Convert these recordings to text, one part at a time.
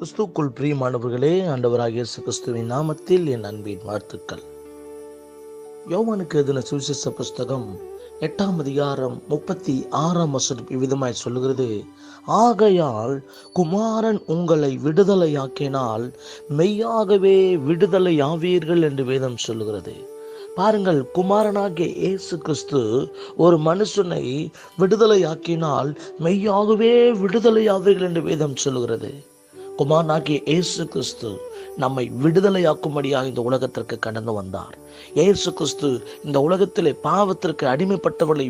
கிறிஸ்துக்குள் பிரியமானவர்களே ஆண்டவராக இயேசு கிறிஸ்துவின் நாமத்தில் என் அன்பின் வாழ்த்துக்கள். யோவானுக்கு எதின சுவிசேஷ புஸ்தகம் எட்டாம் அதிகாரம் முப்பத்தி ஆறாம் வசனம் இவ்விதமாய் சொல்லுகிறது ஆகையால் குமாரன் உங்களை விடுதலையாக்கினால் மெய்யாகவே விடுதலையாவீர்கள் என்று வேதம் சொல்லுகிறது. பாருங்கள் குமாரனாகிய இயேசு கிறிஸ்து ஒரு மனுஷனை விடுதலையாக்கினால் மெய்யாகவே விடுதலையாவீர்கள் என்று வேதம் சொல்லுகிறது. குமாரனாகிய இயேசு கிறிஸ்து நம்மை விடுதலையாக்கும்படியாக இந்த உலகத்திற்கு கடந்து வந்தார். இயேசு கிறிஸ்து இந்த உலகத்திலே பாவத்திற்கு அடிமைப்பட்டவர்களை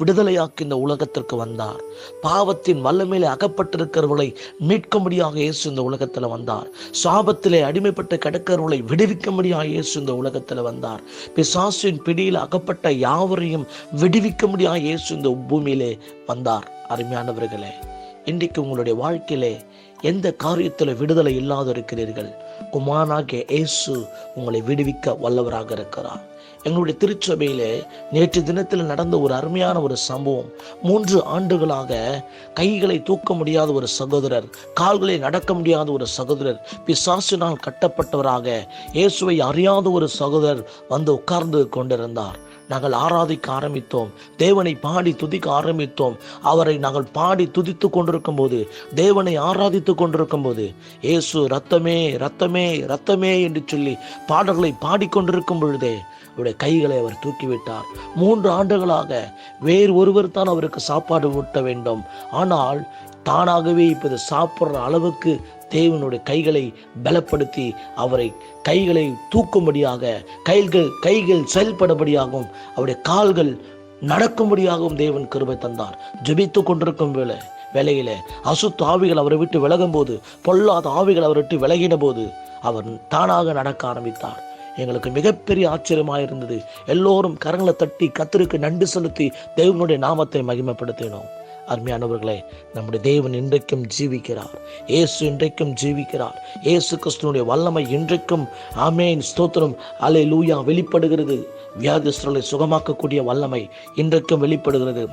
விடுதலையாக்கி இந்த உலகத்திற்கு வந்தார். பாவத்தின் வல்லமையிலே அகப்பட்டிருக்கிறவர்களை மீட்கும்படியாக இயேசு இந்த உலகத்தில் வந்தார். சாபத்திலே அடிமைப்பட்டு கிடக்கிறவர்களை விடுவிக்கும்படியாக இயேசு இந்த உலகத்தில் வந்தார். பிசாசின் பிடியில் அகப்பட்ட யாவரையும் விடுவிக்கும்படியாக இயேசு இந்த பூமியிலே வந்தார். அருமையானவர்களே இன்றைக்கு உங்களுடைய வாழ்க்கையிலே எந்த காரியத்தில் விடுதலை இல்லாத இருக்கிறீர்கள் குமாரனாகிய இயேசு உங்களை விடுவிக்க வல்லவராக இருக்கிறார். எங்களுடைய திருச்சபையிலே நேற்று தினத்தில் நடந்த ஒரு அருமையான ஒரு சம்பவம். மூன்று ஆண்டுகளாக கைகளை தூக்க முடியாத ஒரு சகோதரர் கால்களை நடக்க முடியாத ஒரு சகோதரர் பிசாசினால் கட்டப்பட்டவராக இயேசுவை அறியாத ஒரு சகோதரர் வந்து உட்கார்ந்து கொண்டிருந்தார். நாங்கள் ஆராதிக்க ஆரம்பித்தோம். தேவனை பாடி துதிக்க ஆரம்பித்தோம். அவரை நாங்கள் பாடி துதித்து கொண்டிருக்கும் போது தேவனை ஆராதித்து கொண்டிருக்கும் போது இயேசு ரத்தமே ரத்தமே ரத்தமே என்று சொல்லி பாடல்களை பாடிக்கொண்டிருக்கும் பொழுதே அவருடைய கைகளை அவர் தூக்கிவிட்டார். மூன்று ஆண்டுகளாக வேறு ஒருவர் தான் அவருக்கு சாப்பாடு ஊட்ட வேண்டும். ஆனால் தானாகவே இப்போது சாப்பிட்ற அளவுக்கு தேவனுடைய கைகளை பலப்படுத்தி அவரை கைகளை தூக்கும்படியாக கைகள் கைகள் செயல்படும்படியாகவும் அவருடைய கால்கள் நடக்கும்படியாகவும் தேவன் கிருபை தந்தார். ஜெபித்து கொண்டிருக்கும் வேலை வேலையில அசுத்த ஆவிகள் அவரை விட்டு விலகும் போது பொல்லாத ஆவிகள் அவரை விட்டு விலகின போது அவர் தானாக நடக்க ஆரம்பித்தார். எங்களுக்கு மிகப்பெரிய ஆச்சரியமாக இருந்தது. எல்லோரும் கரங்களை தட்டி கத்தருக்கு நன்றி செலுத்தி தேவனுடைய நாமத்தை மகிமைப்படுத்தினோம். அருமையானவர்களே நம்முடைய தேவன் இன்றைக்கும் ஜீவிக்கிறார். இயேசு இன்றைக்கும் ஜீவிக்கிறார். இயேசு கிறிஸ்துவனுடைய வல்லமை இன்றைக்கும் ஆமேன். ஸ்தோத்திரம். அலை லூயா வெளிப்படுகிறது. வியாதிஸ்தர்களை சுகமாக்கக்கூடிய வல்லமை இன்றைக்கும் வெளிப்படுகிறது.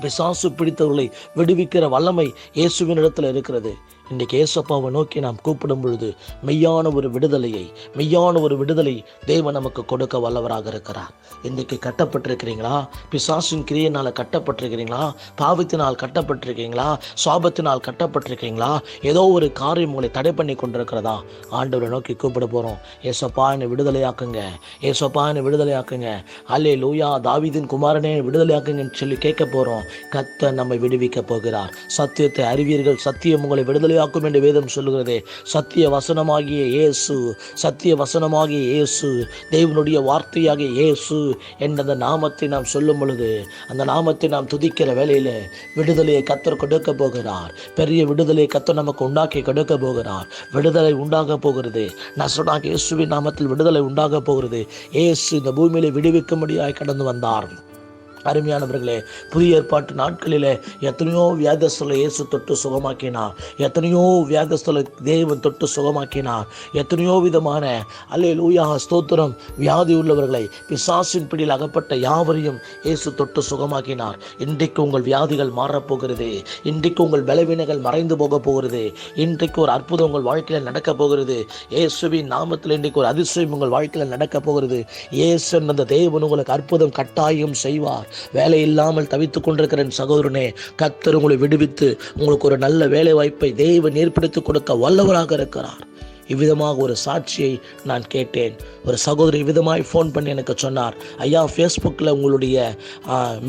பிசாசு பிடித்தவர்களை விடுவிக்கிற வல்லமை இயேசுவின் இடத்துல இருக்கிறது. இன்றைக்கு ஏசப்பாவை நோக்கி நாம் கூப்பிடும் பொழுது மெய்யான ஒரு விடுதலையை மெய்யான ஒரு விடுதலை தேவன் நமக்கு கொடுக்க வல்லவராக இருக்கிறார். இன்றைக்கு கட்டப்பட்டிருக்கிறீங்களா? பிசாசின் கிரியினால் கட்டப்பட்டிருக்கிறீங்களா? பாவத்தினால் கட்டப்பட்டிருக்கீங்களா சாபத்தினால் கட்டப்பட்டிருக்கீங்களா ஏதோ ஒரு காரியம் உங்களை தடை பண்ணி கொண்டிருக்கிறதா? ஆண்டவரை நோக்கி கூப்பிட போகிறோம் ஏசப்பா என்னை விடுதலையாக்குங்க. ஏசப்பா என்னை விடுதலையாக்குங்க. அல்லே லூயா தாவிதின் குமாரனே விடுதலையாக்குங்கன்னு சொல்லி கேட்க போகிறோம் கத்த நம்மை விடுவிக்க போகிறார். சத்தியத்தை அறிவீர்கள். சத்தியம் உங்களை விடுதலை விடுதலையாக்கும் என்று வேதம் சொல்லுகிறதே. சத்திய வசனமாகிய இயேசு சத்திய வசனமாகிய இயேசு தேவனுடைய வார்த்தையாகிய இயேசு என்ற அந்த நாமத்தை நாம் சொல்லும் பொழுது அந்த நாமத்தை நாம் துதிக்கிற வேலையில் விடுதலையை கத்தர் கொடுக்க போகிறார். பெரிய விடுதலையை கத்தர் நமக்கு உண்டாக்கி கொடுக்க போகிறார். விடுதலை உண்டாக போகிறது. நசடாக இயேசுவின் நாமத்தில் விடுதலை உண்டாக போகிறது. இயேசு இந்த பூமியில விடுவிக்கும்படியாய் கடந்து வந்தார். அருமையானவர்களே புதிய ஏற்பாட்டு நாட்களிலே எத்தனையோ வியாதஸ்தலை இயேசு தொட்டு சுகமாக்கினார். எத்தனையோ வியாதஸ்தலை தேவன் தொட்டு சுகமாக்கினார். எத்தனையோ விதமான அல்லே லூயா ஸ்தோத்திரம் வியாதி உள்ளவர்களை பிசாசின் பிடியில் அகப்பட்ட யாவரையும் இயேசு தொட்டு சுகமாக்கினார். இன்றைக்கு உங்கள் வியாதிகள் மாறப்போகிறது. இன்றைக்கு உங்கள் பலவீனங்கள் மறைந்து போக போகிறது. இன்றைக்கு ஒரு அற்புதம் உங்கள் வாழ்க்கையில் நடக்க போகிறது. இயேசுவின் நாமத்தில் இன்றைக்கு ஒரு அதிசயம் உங்கள் வாழ்க்கையில் நடக்க போகிறது. இயேசு அந்த தேவன் உங்களுக்கு அற்புதம் கட்டாயம் செய்வார். வேலை இல்லாமல் தவித்துக் கொண்டிருக்கிறேன் சகோதரனே கத்தர் உங்களை விடுவித்து உங்களுக்கு ஒரு நல்ல வேலை வாய்ப்பை தெய்வம் ஏற்படுத்தி கொடுக்க வல்லவராக இருக்கிறார். இவ்விதமாக ஒரு சாட்சியை நான் கேட்டேன். ஒரு சகோதரி விதமாய் ஃபோன் பண்ணி எனக்கு சொன்னார். ஐயா ஃபேஸ்புக்கில் உங்களுடைய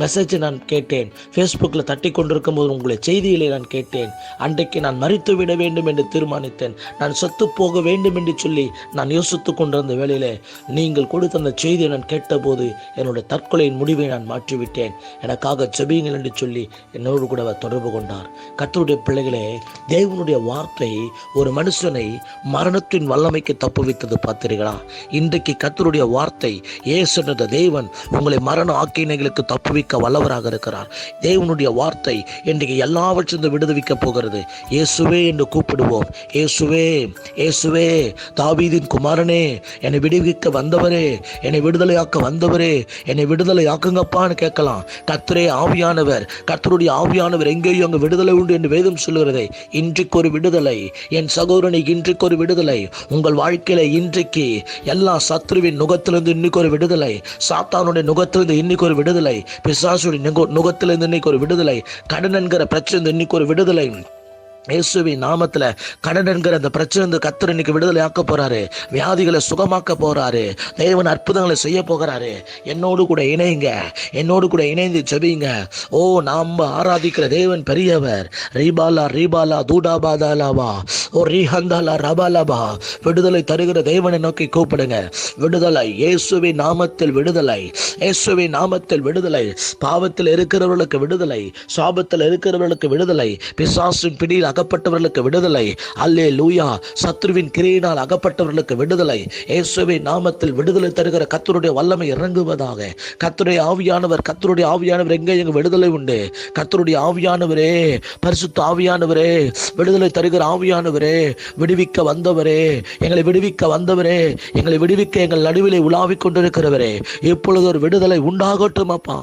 மெசேஜை நான் கேட்டேன். ஃபேஸ்புக்கில் தட்டி கொண்டிருக்கும் போது உங்களுடைய செய்திகளை நான் கேட்டேன். அன்றைக்கு நான் மறித்து விட வேண்டும் என்று தீர்மானித்தேன். நான் செத்து போக வேண்டும் என்று சொல்லி நான் யோசித்து கொண்டிருந்த வேளையில் நீங்கள் கொடுத்த அந்த செய்தியை நான் கேட்டபோது என்னுடைய தற்கொலையின் முடிவை நான் மாற்றிவிட்டேன். எனக்காக செபியுங்கள் என்று சொல்லி என்னோடு கூட அவர் தொடர்பு கொண்டார். கத்தருடைய பிள்ளைகளே தேவனுடைய வார்த்தை ஒரு மனுஷனை மரண மரணத்தின் வல்லமைக்கு தப்புவித்தது பார்த்தீர்களா? இன்றைக்கு கத்தருடைய வார்த்தை ஏசுன்ற தேவன் உங்களை மரண ஆக்கினைகளுக்கு தப்புவிக்க வல்லவராக இருக்கிறார். தேவனுடைய வார்த்தை இன்றைக்கு எல்லாவற்றிலிருந்து விடுதவிக்கப் போகிறது. இயேசுவே என்று கூப்பிடுவோம். இயேசுவே இயேசுவே தாவீதின் குமாரனே என்னை விடுவிக்க வந்தவரே என்னை விடுதலையாக்க வந்தவரே என்னை விடுதலையாக்குங்கப்பான்னு கேட்கலாம். கத்தரே ஆவியானவர் கர்த்தருடைய ஆவியானவர் எங்கேயும் அங்கு விடுதலை உண்டு என்று வேதம் சொல்லுகிறதே இன்றைக்கு ஒரு விடுதலை. என் சகோதரனை இன்றைக்கு ஒரு விடுதலை. உங்கள் வாழ்க்கையில இன்றைக்கு எல்லா சத்ருவின் நுகத்திலிருந்து இன்னைக்கு ஒரு விடுதலை சாத்தானுடைய நுகத்திலிருந்து இன்னைக்கு ஒரு விடுதலை பிசாசுடைய நுகத்திலிருந்து இன்னைக்கு ஒரு விடுதலை கடன் என்கிற பிரச்சனை இன்னைக்கு ஒரு விடுதலை. இயேசுவின் நாமத்துல கடன் என்கிற அந்த பிரச்சனை இந்த கத்தர் இன்னைக்கு விடுதலை ஆக்க போறாரு. வியாதிகளை சுகமாக்க போறாரு. தேவன் அற்புதங்களை செய்ய போகிறாரு. என்னோடு கூட இணைங்க. என்னோடு கூட இணைந்து ஜெபிங்க. ஓ நாம் ஆராதிக்கிற தேவன் பெரியவர். ரீபாலா ரீபாலா தூடாபாதாலாவா ஓ ரீஹந்தாலா ரபாலாபா விடுதலை தருகிற தேவனை நோக்கி கூப்பிடுங்க. விடுதலை. இயேசுவின் நாமத்தில் விடுதலை. இயேசுவின் நாமத்தில் விடுதலை. பாவத்தில் இருக்கிறவர்களுக்கு விடுதலை. சாபத்தில் இருக்கிறவர்களுக்கு விடுதலை. பிசாசின் பிடியில் அகப்பட்டவர்களுக்கு விடுதலை. அல்லே லூயா சத்ருவின் கிரியினால் அகப்பட்டவர்களுக்கு விடுதலை. இயேசுவை நாமத்தில் விடுதலை தருகிற கத்தருடைய வல்லமை இறங்குவதாக. கத்தருடைய ஆவியானவர் கத்தருடைய ஆவியானவர் எங்கே எங்க விடுதலை உண்டு? கத்தருடைய ஆவியானவரே பரிசுத்த ஆவியானவரே விடுதலை தருகிற ஆவியானவரே விடுவிக்க வந்தவரே எங்களை விடுவிக்க வந்தவரே எங்களை விடுவிக்க எங்கள் நடுவிலே உலாவிக் கொண்டிருக்கிறவரே இப்பொழுது ஒரு விடுதலை உண்டாகட்டும் அப்பா.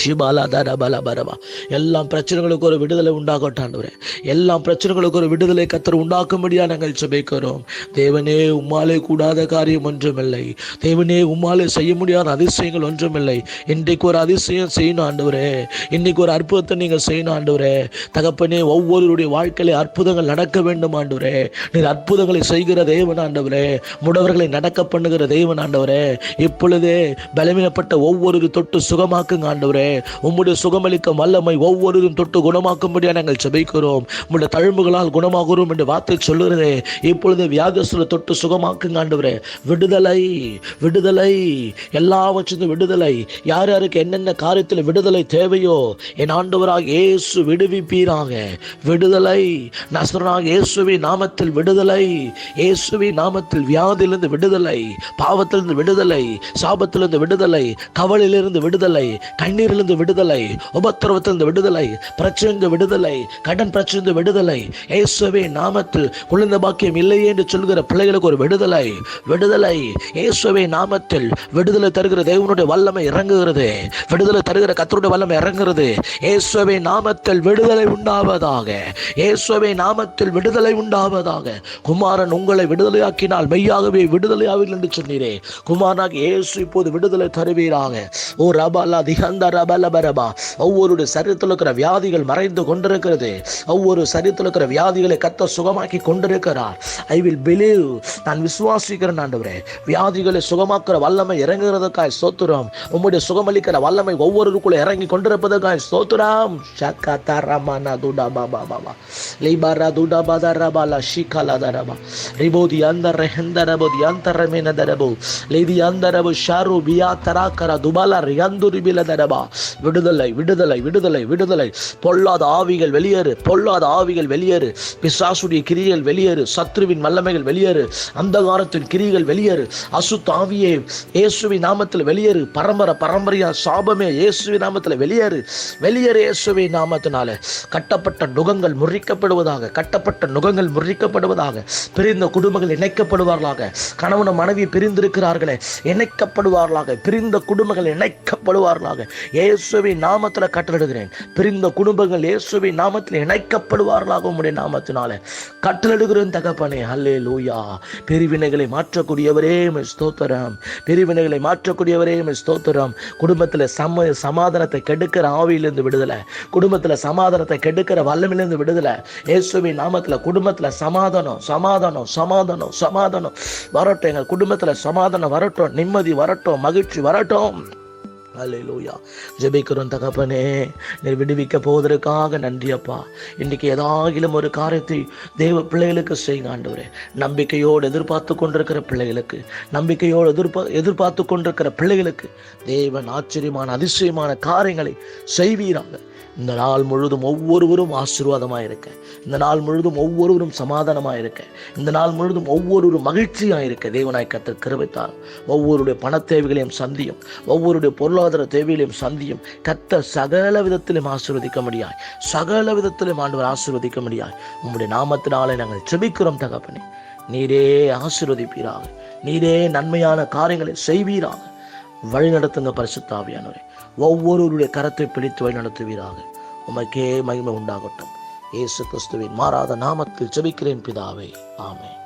ஷிபாலா தரபல பரபா எல்லாம் பிரச்சனைகளுக்கு ஒரு விடுதலை உண்டாகட்டாண்டவரே எல்லா பிரச்சனைகளுக்கு ஒரு விடுதலை கத்தர் உண்டாக்கும்படியா நாங்கள் ஜெபிக்கிறோம். தேவனே உம்மாலே கூடாத காரியம் ஒன்றுமில்லை. தேவனே உம்மாலே செய்ய முடியாத அதிசயங்கள் ஒன்றுமில்லை. இன்றைக்கு ஒரு அதிசயம் செய்யணும் ஆண்டவரே. இன்னைக்கு ஒரு அற்புதத்தை நீங்கள் செய்யணும் ஆண்டவரே. தகப்பனே ஒவ்வொருவருடைய வாழ்க்கையிலே அற்புதங்கள் நடக்க வேண்டும் ஆண்டவரே. நீர் அற்புதங்களை செய்கிற தேவன் ஆண்டவரே. முடவர்களை நடக்க பண்ணுகிற தேவன் ஆண்டவரே. இப்பொழுதே பலவீனப்பட்ட ஒவ்வொரு தொட்டு சுகமாக்குங்க ஆண்டவரே. உம்முடைய சுகமளிக்கும் வல்லமை ஒவ்வொருவரும் தொட்டு குணமாக்கும்படியாக நாங்கள் ஜெபிக்கிறோம். உம்முடைய தழும்புகளால் குணமாகிறோம் என்று வார்த்தை சொல்லுகிறதே. இப்பொழுது வியாதிஸ்தரை தொட்டு சுகமாக்குங்க ஆண்டவரே. விடுதலை விடுதலை எல்லாவற்றிலும் விடுதலை. யார் யாருக்கு என்னென்ன காரியத்தில் விடுதலை தேவையோ என் ஆண்டவராக இயேசு விடுவிப்பீராக. விடுதலை நசரனாக இயேசுவி நாமத்தில் விடுதலை. இயேசுவி நாமத்தில் வியாதியிலிருந்து விடுதலை பாவத்திலிருந்து விடுதலை சாபத்திலிருந்து விடுதலை கவலையிலிருந்து விடுதலை கண்ணீரிலிருந்து விடுதலை உபத்திரவத்திலிருந்து விடுதலை பிரச்சனை விடுதலை கடன் பிரச்சனை விடுதலை. இயேசுவே நாமத்தில் குழந்தை பாக்கியம் இல்லையே என்று சொல்கிற பிள்ளைகளுக்கு ஒரு விடுதலை விடுதலை. இயேசுவே நாமத்தில் விடுதலை தருகிற தேவனுடைய வல்லமை இறங்குகிறது. விடுதலை தருகிற கத்தருடைய வல்லமை இறங்குகிறது. இயேசுவே நாமத்தில் விடுதலை உண்டாவதாக. இயேசுவே நாமத்தில் விடுதலை உண்டாவதாக. குமாரன் உங்களை விடுதலையாக்கினால் மெய்யாகவே விடுதலையாவில் என்று சொன்னீரே. குமாரனாக இயேசு இப்போது விடுதலை தருவீராக. ஓ ரபாலா திகந்தரா ரபல ஒவ்வொரு சரீரத்தில் இருக்கிற வியாதிகள் மறைந்து கொண்டிருக்கிறது. ஒவ்வொரு சரீரத்தில் இருக்கிற வியாதிகளை கத்த சுகமாக்கி கொண்டிருக்கிறார். ஐ வில் பிலீவ் நான் விசுவாசிக்கிறேன் ஆண்டவரே. வியாதிகளை சுகமாக்குற வல்லமை இறங்குறதுக்காய் சோத்துரம் உம்முடைய சுகமளிக்கிற வல்லமை ஒவ்வொருக்குள்ள இறங்கி கொண்டிருப்பதற்காய் ஸ்தோத்திரம். ஷக்கா தரமானா துடா பாபா பாபா லிபாரா துடா பாதா ரபாலா ஷிகாலா தரபா ரிபோதி அந்த ரெஹந்த ரபோதி அந்த ரமேன தரபோ லேதி அந்த ரபு ஷாரு பியா தராக்கரா துபாலா ரிகந்து ரிபில தரபா விடுதலை விடுதலை விடுதலை விடுதலை. பொல்லாத ஆவிகள் வெளியேறு பொல்லாத ஆவிகள் வெளியேறு. பிசாசுடைய கிரிகள் வெளியேறு சத்ருவின் வல்லமைகள் வெளியேறு அந்தகாரத்தின் கிரிகள் வெளியேறு. அசுத்த ஆவியே இயேசுவின் நாமத்தில் வெளியேறு. பரம்பரை பரம்பரையா சாபமே இயேசுவின் நாமத்தில் வெளியேறு. வெளியேறு இயேசுவின் நாமத்தினால. கட்டப்பட்ட நுகங்கள் முறிக்கப்படுவதாக கட்டப்பட்ட நுகங்கள் முறிக்கப்படுவதாக பிரிந்த குடும்பங்கள் இணைக்கப்படுவார்களாக. கணவன மனைவி பிரிந்திருக்கிறார்களே இணைக்கப்படுவார்களாக. பிரிந்த குடும்பங்கள் இணைக்கப்படுவார்களாக. இயேசுவின் நாமத்தில் கட்டளிடுகிறேன் பிரிந்த குடும்பங்கள் இயேசுவின் நாமத்தில் இணைக்கப்படுவார்களாக உம்முடைய நாமத்தினால. கட்டளிடுகிறேன் தகப்பனே அல்லே லூயா பிரிவினைகளை மாற்றக்கூடியவரே ஸ்தோத்திரம். பிரிவினைகளை மாற்றக்கூடியவரே ஸ்தோத்திரம். குடும்பத்தில் சம சமாதானத்தை கெடுக்கிற ஆவியிலிருந்து விடுதலை. குடும்பத்தில் சமாதானத்தை கெடுக்கிற வல்லமிலிருந்து விடுதலை. இயேசுவின் நாமத்தில் குடும்பத்தில் சமாதானம் சமாதானம் சமாதானம் சமாதானம். வரட்டும் எங்கள் குடும்பத்தில் சமாதானம் வரட்டும் நிம்மதி வரட்டும் மகிழ்ச்சி வரட்டும். அலையிலூயா ஜெபிக்கிறோம் தகப்பனே. நீர் விடுவிக்க போவதற்காக நன்றி அப்பா. இன்னைக்கு ஏதாகிலும் ஒரு காரியத்தை தேவ பிள்ளைகளுக்கு செய்யுங்க ஆண்டவரே. நம்பிக்கையோடு எதிர்பார்த்து கொண்டிருக்கிற பிள்ளைகளுக்கு நம்பிக்கையோடு எதிர்பா எதிர்பார்த்து கொண்டிருக்கிற பிள்ளைகளுக்கு தேவன் ஆச்சரியமான அதிசயமான காரியங்களை செய்வீராங்க இந்த நாள் முழுதும் ஒவ்வொருவரும் ஆசீர்வாதமாக இருக்க இந்த நாள் முழுதும் ஒவ்வொருவரும் சமாதானமாக இருக்க இந்த நாள் முழுதும் ஒவ்வொருவரும் மகிழ்ச்சியாக இருக்க தேவனாய் கத்த கிருபைத்தார் ஒவ்வொருடைய பண தேவைகளையும் சந்தியும். ஒவ்வொருடைய பொருளாதார தேவைகளையும் சந்தியும். கத்த சகல விதத்திலும் ஆசீர்வதிக்க முடியாய் சகல விதத்திலும் ஆண்டவர் ஆசீர்வதிக்க முடியாய் உங்களுடைய நாமத்தினாலே நாங்கள் செபிக்கிறோம் தகப்பனே. நீரே ஆசீர்வதிப்பீராக. நீரே நன்மையான காரியங்களை செய்வீராக. வழிநடத்துங்க பரிசுத்தாவியானவரே ஒவ்வொருவருடைய கரத்தை பிடித்து வழி நடத்துவீராக. உமக்கே மகிமை உண்டாகட்டும். இயேசு கிறிஸ்துவின் மாறாத நாமத்தில் ஜெபிக்கிறேன் பிதாவே. ஆமே